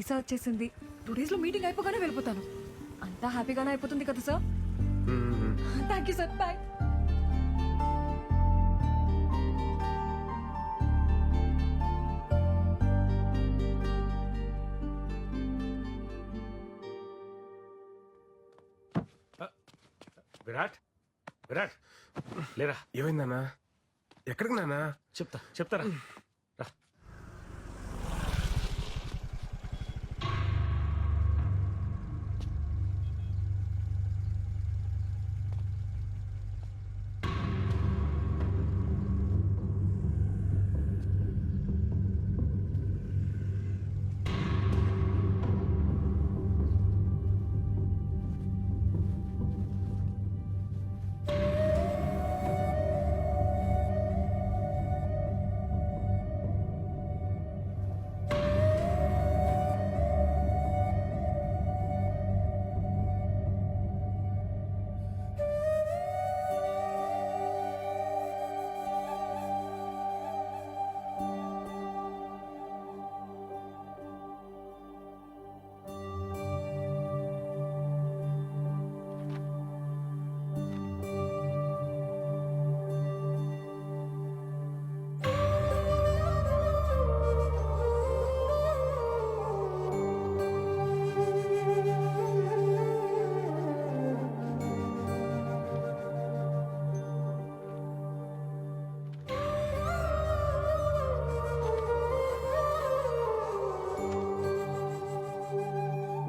Visa వచ్చేసింది two డేస్లో meeting అయిపోగానే వెళ్ళిపోతాను. అంతా హ్యాపీగానే అయిపోతుంది కదా sir thank you sir bye Virat Virat. లేరా? ఏమైందన్నా ఎక్కడికి నాన్నా? చెప్తా చెప్తారా? రా.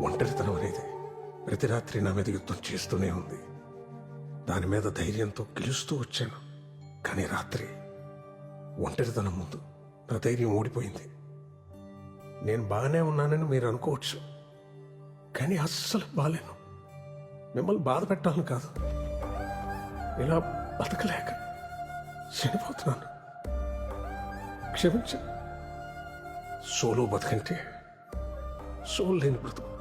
ఒంటరితనం అనేది ప్రతి రాత్రి నా మీద యుద్ధం చేస్తూనే ఉంది. దాని మీద ధైర్యంతో గెలుస్తూ వచ్చాను. కానీ రాత్రి ఒంటరితనం ముందు నా ధైర్యం ఓడిపోయింది నేను బాగానే ఉన్నానని మీరు అనుకోవచ్చు. కానీ అస్సలు బాగాలేను. మిమ్మల్ని బాధ పెట్టాలని కాదు. ఇలా బతకలేక చనిపోతున్నాను. క్షమించ సోలో బతకంటే సోల్ లేని బ్రతుకు.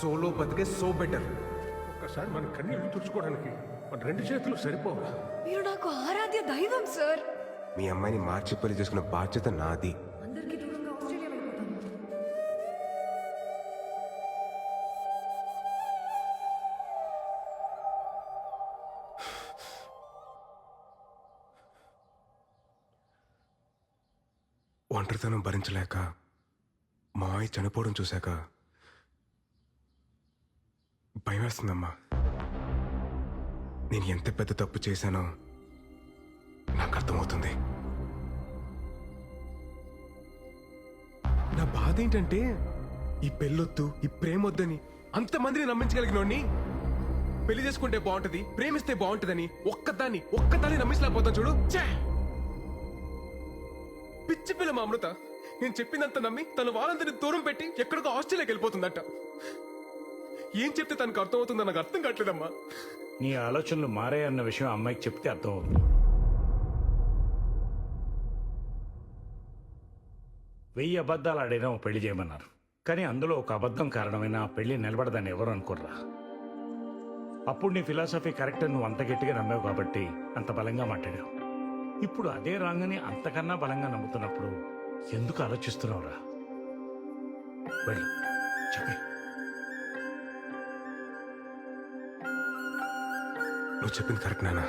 సోలో బతికే సో బెటర్. ఒక్కసారి మన కన్నీళ్ళు తుడుచుకోవడానికి మన రెండు చేతులు సరిపోవా? మీరు నాకు ఆరాధ్య దైవం సార్. మీ అమ్మాయిని మార్చి పెళ్ళి చేసుకున్న బాధ్యత నాది. అందరికీ దూరంగా ఆస్ట్రేలియా వెళ్ళిపోతాను. ఒంటరితనం భరించలేక మావయ్య చనిపోవడం చూశాక భయం వేస్తుందమ్మా నేను ఎంత పెద్ద తప్పు చేశానో నాకు అర్థమవుతుంది. నా బాధ ఏంటంటే ఈ పెళ్ళొద్దు ఈ ప్రేమొద్దని అంతమందిని నమ్మించగలిగినోడిని పెళ్ళి చేసుకుంటే బాగుంటది ప్రేమిస్తే బాగుంటదని ఒక్కదాన్ని ఒక్కదాన్ని నమ్మించలేకపోతాను చూడు. పిచ్చి పిల్ల మా అమృత నేను చెప్పిందంత నమ్మి తను వాళ్ళందరినీ దూరం పెట్టి ఎక్కడికో ఆస్ట్రేలియాకి వెళ్ళిపోతుందట. ఏం చెప్తే తనకు అర్థమవుతుందో నాకు అర్థం కావట్లేదమ్మా. నీ ఆలోచనలు మారాయన్న విషయం అమ్మాయికి చెప్తే అర్థమవుతుంది. వెయ్యి అబద్ధాలు ఆడినా ఓ పెళ్ళి చేయమన్నారు. కానీ అందులో ఒక అబద్ధం కారణమైన ఆ పెళ్ళి నిలబడదని ఎవరు అనుకోర్రా? అప్పుడు నీ ఫిలాసఫీ కరెక్ట్ నువ్వు అంత గట్టిగా నమ్మావు కాబట్టి అంత బలంగా మాట్లాడావు. ఇప్పుడు అదే రాంగని అంతకన్నా బలంగా నమ్ముతున్నప్పుడు ఎందుకు ఆలోచిస్తున్నావురా? వెళ్ళు. చెప్పే. నువ్వు చెప్పింది కరెక్ట్ నానా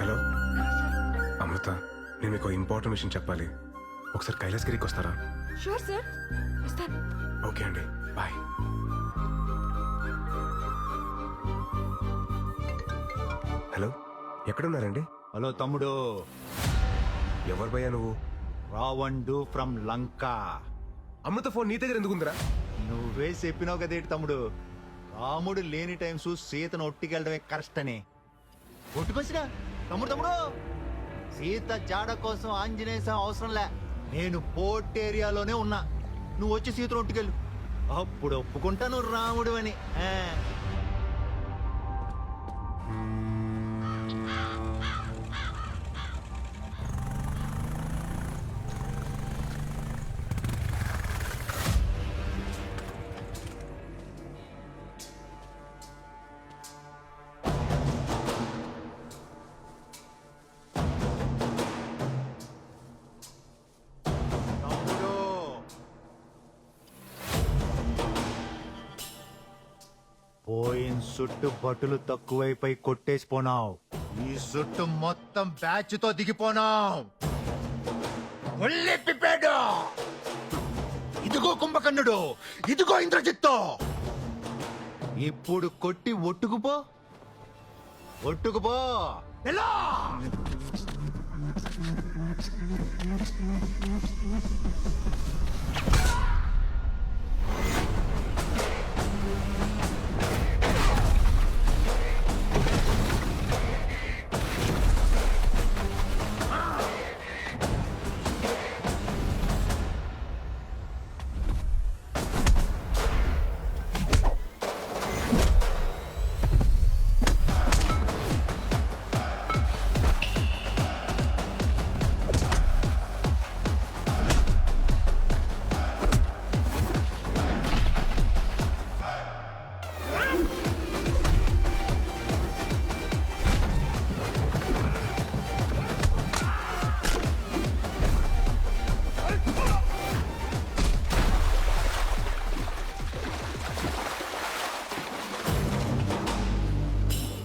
హలో? అమృత నేను మీకు ఇంపార్టెంట్ విషయం చెప్పాలి. ఒకసారి కైలాసగిరికి వస్తారా? షూర్ సార్ వస్తాను. ఓకే అండి. బాయ్. హలో? ఎక్కడున్నారండి? హలో తమ్ముడు. ఎవరు భయ్యా నువ్వు? రావండు ఫ్రమ్ లంక. అమృత ఫోన్ నీ దగ్గర ఎందుకుందిరా? నువ్వే చెప్పినావు కదేటి తమ్ముడు? రాముడు లేని టైమ్స్ సీతను ఒట్టికెళ్ళడమే కరెక్ట్ అని ఒట్టుకొచ్చినా తమ్ముడు తమ్ముడు! సీత జాడ కోసం ఆంజనేయ స్వామి అవసరం లే. నేను పోర్ట్ ఏరియాలోనే ఉన్నా. నువ్వు వచ్చి సీతను ఒట్టుకెళ్ళు. అప్పుడు ఒప్పుకుంటా నువ్వు రాముడు అని. ఆ. సుట్టు బట్టులు తక్కువైపోయి కొట్టేసిపోనావు. ఈ సుట్టు మొత్తం బ్యాచ్తో దిగిపోనావు ఒళ్ళెప్పిపాడు ఇదిగో కుంభకర్ణుడు ఇదిగో ఇంద్రజిత్తు. ఇప్పుడు కొట్టి ఒట్టుకుపో. ఒట్టుకుపో. ఎలా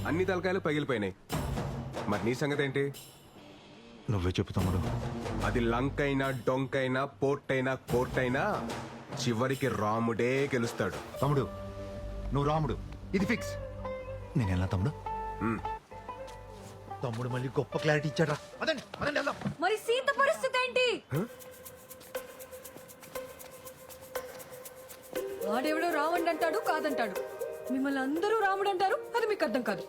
అన్ని తలకాయలు పగిలిపోయినాయి. మరి నీ సంగతి ఏంటి నువ్వే చెప్పు తమ్ముడు. అది లంక్ అయినా డొంక్ అయినా పోర్ట్ అయినా కోర్ట్ అయినా చివరికి రాముడే గెలుస్తాడు. తమ్ముడు నువ్వు రాముడు. ఇది ఫిక్స్. నేను ఎలా తమ్ముడు. తమ్ముడు మళ్ళీ గొప్ప క్లారిటీ ఇచ్చాడా అదండి అదండి వెళ్దాం. మరి సీత పరిస్థితి ఏంటి? వాడెవడో రావండి అంటాడు కాదంటాడు. మిమ్మల్ని అందరూ రాముడు అంటారు అది మీకు అర్థం కాదు.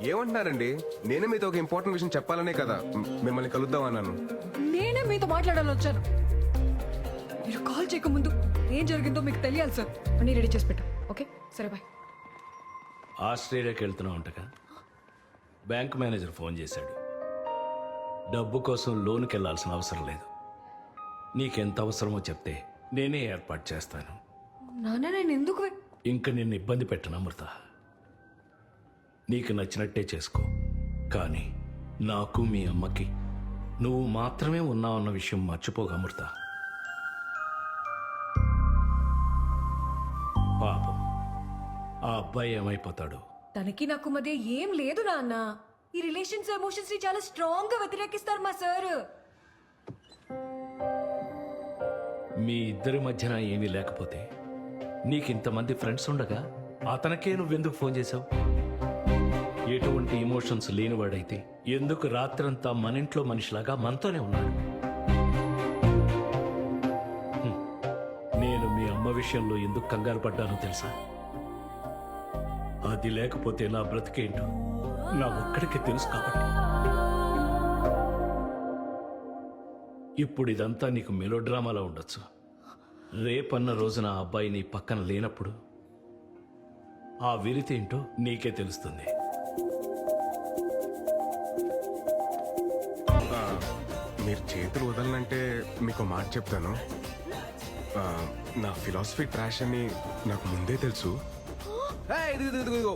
ఏమంటున్నారండి? నేనే మీతో ఒక ఇంపార్టెంట్ విషయం చెప్పాలనే కదా. మిమ్మల్ని కలుద్దాం అన్నాను. నేనే మీతో మాట్లాడాలని వచ్చాను. మీరు కాల్ చేయకముందు ఏం జరిగిందో మీకు తెలియాలి సార్. అన్ని రెడీ చేసి పెట్టు. ఓకే? సరే బాయ్. ఆస్ట్రేలియాకి వెళ్తున్నావు అంటగా? బ్యాంక్ మేనేజర్ ఫోన్ చేశాడు. డబ్బు కోసం లోనుకి వెళ్ళాల్సిన అవసరం లేదు. నీకెంత అవసరమో చెప్తే నేనే ఏర్పాటు చేస్తాను. నాన్న నేను ఎందుకు వె- ఇంక నిన్ను ఇబ్బంది పెట్టను అమృత. నీకు నచ్చినట్టే చేసుకో. కానీ నాకు మీ అమ్మకి నువ్వు మాత్రమే ఉన్నావన్న విషయం మర్చిపోక అమృత. పాపం. ఆ అబ్బాయి ఏమైపోతాడు? తనకి నాకు మధ్య ఏం లేదు నాన్న. ఈ రిలేషన్స్ ఎమోషన్స్ని చాలా స్ట్రాంగ్గా వ్యతిరేకిస్తారు మా సార్. మీ ఇద్దరి మధ్యన ఏమీ లేకపోతే నీకింతమంది ఫ్రెండ్స్ ఉండగా అతనికే నువ్వెందుకు ఫోన్ చేశావు? ఎటువంటి ఎమోషన్స్ లేనివాడైతే ఎందుకు రాత్రంతా మన ఇంట్లో మనిషిలాగా మనతోనే ఉన్నాడు? నేను మీ అమ్మ విషయంలో ఎందుకు కంగారు పడ్డానో తెలుసా? అది లేకపోతే నా బ్రతికేంటో నా ఒక్కడికి తెలుసు కాబట్టి. ఇప్పుడు ఇదంతా నీకు మెలో డ్రామాలో ఉండొచ్చు. రేపన్న రోజున ఆ అబ్బాయి నీ పక్కన లేనప్పుడు ఆ విరితి ఏంటో నీకే తెలుస్తుంది. ఆ, మీరు చేతులు వదలనంటే మీకు మాట చెప్తాను. ఆ, నా ఫిలాసఫీ ట్రాష్ అని నాకు ముందే తెలుసు.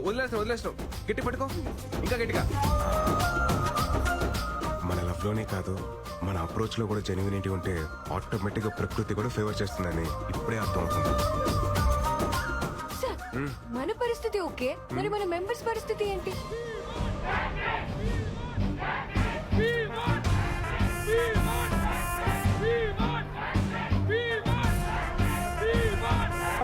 వదిలేస్తాం వదిలేస్తాం గట్టి పట్టుకో. ఇంకా గట్టిగా. లవ్లోనే కాదు మన అప్రోచ్లో కూడా జెన్యునిటీ ఉంటే ఆటోమేటిక్గా ప్రకృతి కూడా ఫేవర్ చేస్తుందని ఇప్పుడే అర్థం అవుతుంది సార్ మన పరిస్థితి ఓకే మరి మన మెంబర్స్ పరిస్థితి ఏంటి?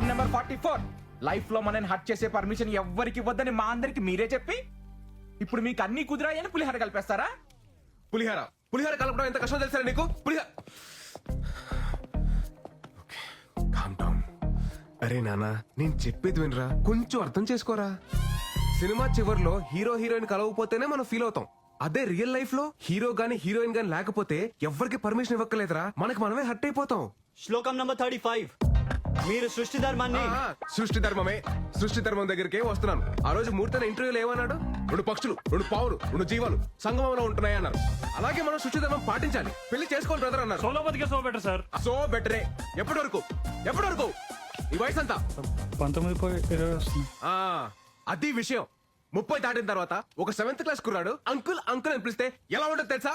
నెంబర్ ఫార్టీ ఫోర్ లైఫ్లో మనని హట్ చేసే పర్మిషన్ ఎవ్వరికి ఇవ్వద్దని మా అందరికి మీరే చెప్పి ఇప్పుడు మీకు అన్ని కుదిరాయని పులిహార కలిపేస్తారా? పులిహార. పులిహార కలపడం ఎంత కష్టం తెలుసా నీకు? పులిహార అరే నానా నేను చెప్పేది వినరా? కొంచెం అర్థం చేసుకోరా? సినిమా చివర్లో హీరో హీరోయిన్ కలవకపోతేనే మనం ఫీల్ అవుతాం. అదే రియల్ లైఫ్లో హీరో గాని హీరోయిన్ గాని లేకపోతే ఎవరికి పర్మిషన్ ఇవ్వక్కలేదురా మనకి మనమే హర్ట్ అయిపోతాం. శ్లోకం నంబర్ థర్టీ ఫైవ్ మీరు సృష్టి ధర్మాన్ని ఆ, సృష్టి ధర్మమే. సృష్టి ధర్మం దగ్గరికే వస్తున్నాను. ఆ రోజు మూర్తన ఇంటర్వ్యూలో ఏమన్నాడు? రెండు పక్షులు రెండు పావులు రెండు జీవాలు సంగమంలో ఉంటున్నాయి అన్నారు. అలాగే మనం సృష్టి ధర్మం పాటించాలి. పెళ్ళి చేసుకోవాలి బ్రదర్ అన్నారు. సోలో బతికే సో బెటర్ సార్. సో బెటరే. ఎప్పటి వరకు ఎప్పటి వరకు ఈ వయసు అంతా పంతొమ్మిది పోయి ఇరవై వస్తుంది. ఆ, అది విషయం. ముప్పై దాటిన తర్వాత ఒక సెవెంత్ క్లాస్ కుర్రాడు అంకుల్ అంకుల్ అని పిలిస్తే ఎలా ఉంటుంది తెలుసా?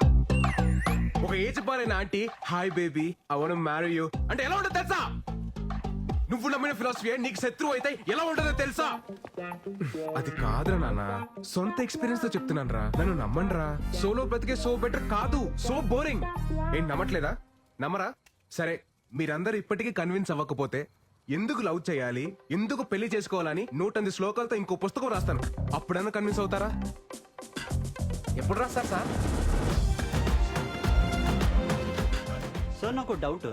ఒక age బారైన aunty hi baby I want marry you అంటే ఎలా ఉంటుంది తెలుసా? నువ్వు నమ్మిన ఫిలాసఫీ నీకు శత్రువు అయితే ఎలా ఉంటుందో తెలుసా? అది కాదురా నాన్న. సొంత ఎక్స్పీరియన్స్తో చెప్తున్నాను రా నన్ను నమ్మండి రా సోలో బ్రతికే సో బెటర్ కాదు. So boring. ఏం నమ్మట్లేదా? నమ్మరా? సరే మీరందరూ ఇప్పటికీ కన్విన్స్ అవ్వకపోతే ఎందుకు లవ్ చేయాలి? ఎందుకు పెళ్ళి చేసుకోవాలని నూటెనిమిది శ్లోకాలతో ఇంకో పుస్తకం రాస్తాను. అప్పుడన్నా కన్విన్స్ అవుతారా? ఎప్పుడు రాస్తారు సార్? సార్ నాకు డౌట్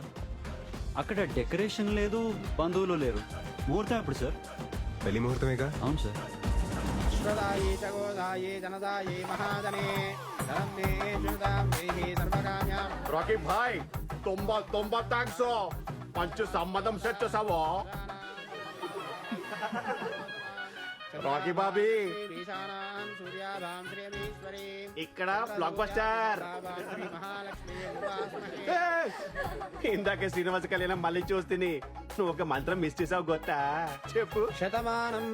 అక్కడ డెకరేషన్ లేదు బంధువులు లేరు. ముహూర్తం ఎప్పుడు సార్? పెళ్ళి ముహూర్తమే అవును సార్. శ్రదాయే జగోదాయే జనదాయే మహాజనే ధనమే శుదాం దేహి సర్వకామ్యాం. రాకీ భాయ్ తొంభా తొంభా థ్యాంక్స్. మంచి సమ్మతం సెట్ చేసావో రాకీ బాబీ. ఇక్కడ బ్లాక్ బస్టర్ ఇందాక శ్రీనివాస కళ్యాణం మళ్ళీ చూస్తుంది నువ్వు ఒక మంత్రం మిస్ చేసావు గొత్త. చెప్పు. శతమానం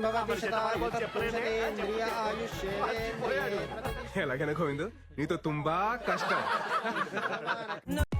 ఎలాగైనా గోవిందు నీతో తుంబా కష్టం.